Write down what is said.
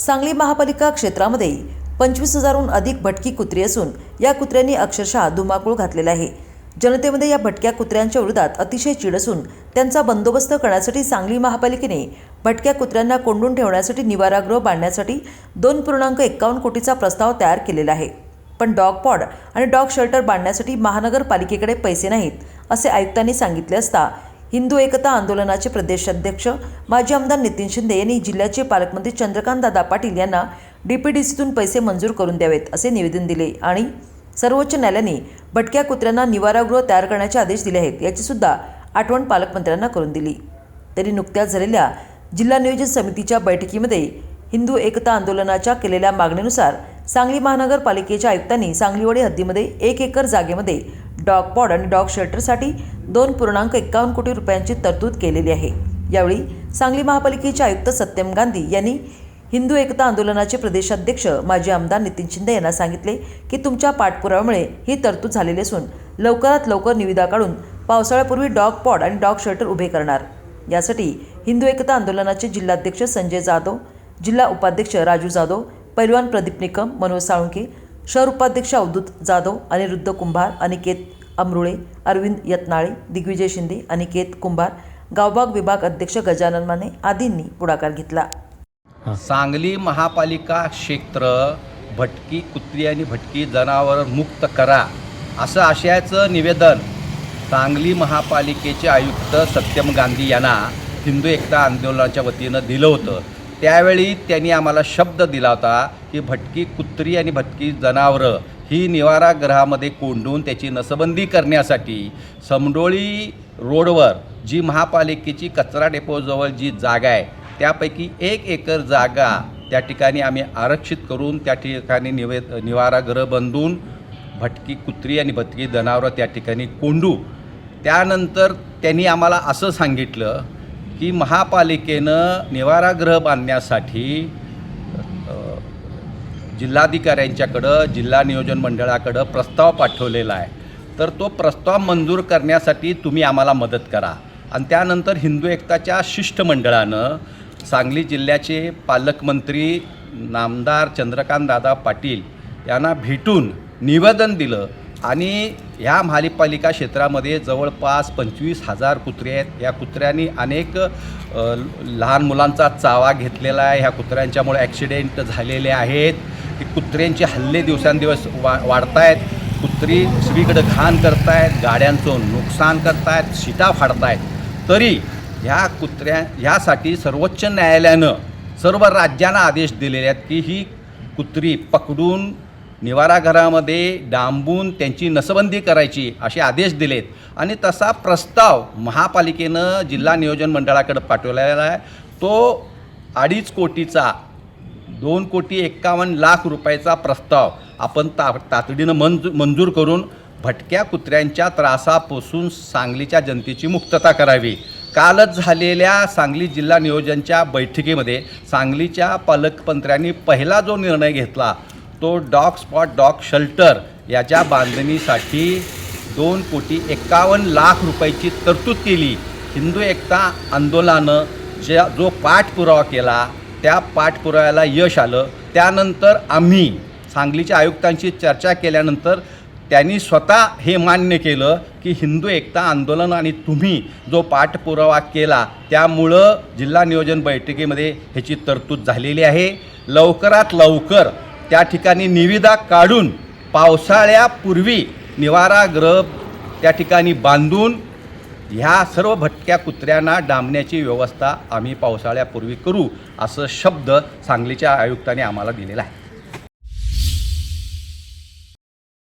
सांगली महापालिका क्षेत्रामध्ये पंचवीस हजारहून अधिक भटकी कुत्री असून या कुत्र्यांनी अक्षरशः धुमाकूळ घातलेला आहे. जनतेमध्ये या भटक्या कुत्र्यांच्या विरोधात अतिशय चीड असून त्यांचा बंदोबस्त करण्यासाठी सांगली महापालिकेने भटक्या कुत्र्यांना कोंडून ठेवण्यासाठी निवारागृह बांधण्यासाठी दोन पूर्णांक एक्कावन्न कोटीचा प्रस्ताव तयार केलेला आहे. पण डॉग पॉड आणि डॉग शेल्टर बांधण्यासाठी महानगरपालिकेकडे पैसे नाहीत असे आयुक्तांनी सांगितले असता हिंदू एकता आंदोलनाचे प्रदेशाध्यक्ष माजी आमदार नितीन शिंदे यांनी जिल्ह्याचे पालकमंत्री चंद्रकांत दादा पाटील यांना डीपीडीसीतून पैसे मंजूर करून द्यावेत असे निवेदन दिले आणि सर्वोच्च न्यायालयाने भटक्या कुत्र्यांना निवारागृह तयार करण्याचे आदेश दिले आहेत याची सुद्धा आठवण पालकमंत्र्यांना करून दिली. तरी नुकत्याच झालेल्या जिल्हा नियोजन समितीच्या बैठकीमध्ये हिंदू एकता आंदोलनाच्या केलेल्या मागणीनुसार सांगली महानगरपालिकेच्या आयुक्तांनी सांगलीवाडी हद्दीमध्ये एक एकर जागेमध्ये डॉग पॉड आणि डॉग शेल्टरसाठी दोन पूर्णांक एक्कावन्न कोटी रुपयांची तरतूद केलेली आहे. यावेळी सांगली महापालिकेचे आयुक्त सत्यम गांधी यांनी हिंदू एकता आंदोलनाचे प्रदेशाध्यक्ष माजी आमदार नितीन शिंदे यांना सांगितले की तुमच्या पाठपुराव्यामुळे ही तरतूद झालेली असून लवकरात लवकर निविदा काढून पावसाळ्यापूर्वी डॉग पॉड आणि डॉग शेल्टर उभे करणार. यासाठी हिंदू एकता आंदोलनाचे जिल्हाध्यक्ष संजय जाधव जिल्हा उपाध्यक्ष राजू जाधव पैलवान प्रदीप निकम मनोज साळुंके शहर उपाध्यक्ष अवधूत जाधव अनिरुद्ध कुंभार अनिकेत अमरुळे अरविंद यत्नाळे दिग्विजय शिंदे अनिकेत कुंभार गावबाग विभाग अध्यक्ष गजानन माने आदींनी पुढाकार घेतला. सांगली महापालिका क्षेत्र भटकी कुत्री आणि भटकी जनावर मुक्त करा असं आशयाचं निवेदन सांगली महापालिकेचे आयुक्त सत्यम गांधी यांना हिंदू एकता आंदोलनाच्या वतीनं दिलं होतं. त्यावेळी त्यांनी आम्हाला शब्द दिला होता की भटकी कुत्री आणि भटकी जनावरं ही निवारागृहामध्ये कोंडून त्याची नसबंदी करण्यासाठी समडोळी रोडवर जी महापालिकेची कचरा डेपोजवळ जी जागा आहे त्यापैकी एक एकर जागा त्या ठिकाणी आम्ही आरक्षित करून त्या ठिकाणी निवे निवारागृह बांधून भटकी कुत्री आणि भटकी जनावरं त्या ठिकाणी कोंडू. त्यानंतर त्यांनी आम्हाला असं सांगितलं की महापालिकेनं निवारागृह बांधण्यासाठी जिल्हाधिकाऱ्यांच्याकडं जिल्हा नियोजन मंडळाकडं प्रस्ताव पाठवलेला आहे. तर तो प्रस्ताव मंजूर करण्यासाठी तुम्ही आम्हाला मदत करा. आणि त्यानंतर हिंदू एकताच्या शिष्टमंडळानं सांगली जिल्ह्याचे पालकमंत्री नामदार चंद्रकांतदादा पाटील यांना भेटून निवेदन दिलं. आणि ह्या महापालिका क्षेत्रामध्ये जवळपास पंचवीस हजार कुत्रे आहेत. या कुत्र्यांनी अनेक लहान मुलांचा चावा घेतलेला आहे. ह्या कुत्र्यांच्यामुळे ॲक्सिडेंट झालेले आहेत. की कुत्र्यांचे हल्ले दिवसांदिवस वा वाढत आहेत कुत्री सगळीकडे घाण करतायत गाड्यांचं नुकसान करतायत शिटा फाडतायत. तरी ह्या कुत्र्या ह्यासाठी सर्वोच्च न्यायालयानं सर्व राज्यांना आदेश दिलेले आहेत की ही कुत्री पकडून निवाराघरामध्ये डांबून त्यांची नसबंदी करायची असे आदेश दिलेत. आणि तसा प्रस्ताव महापालिकेनं जिल्हा नियोजन मंडळाकडे पाठवलेला आहे. तो अडीच कोटीचा दोन कोटी एक्कावन्न लाख रुपयाचा प्रस्ताव आपण ता तातडीनं मंजू मंजूर करून भटक्या कुत्र्यांच्या त्रासापासून सांगलीच्या जनतेची मुक्तता करावी. कालच झालेल्या सांगली जिल्हा नियोजनच्या बैठकीमध्ये सांगलीच्या पालकमंत्र्यांनी पहिला जो निर्णय घेतला तो डॉग स्पॉट डॉग शेल्टर याच्या बांधणीसाठी दोन कोटी एक्कावन्न लाख रुपयाची तरतूद केली. हिंदू एकता आंदोलनानं ज्या जो पाठपुरावा केला त्या पाठपुराव्याला यश आलं. त्यानंतर आम्ही सांगलीच्या आयुक्तांशी चर्चा केल्यानंतर त्यांनी स्वतः हे मान्य केलं की हिंदू एकता आंदोलन आणि तुम्ही जो पाठपुरावा केला त्यामुळं जिल्हा नियोजन बैठकीमध्ये ह्याची तरतूद झालेली आहे. लवकरात लवकर त्या ठिकाणी निविदा काढून पावसाळ्यापूर्वी निवारागृह त्या ठिकाणी बांधून ह्या सर्व भटक्या कुत्र्यांना डांबण्याची व्यवस्था आम्ही पावसाळ्यापूर्वी करू असं शब्द सांगलीच्या आयुक्तांनी आम्हाला दिलेला आहे.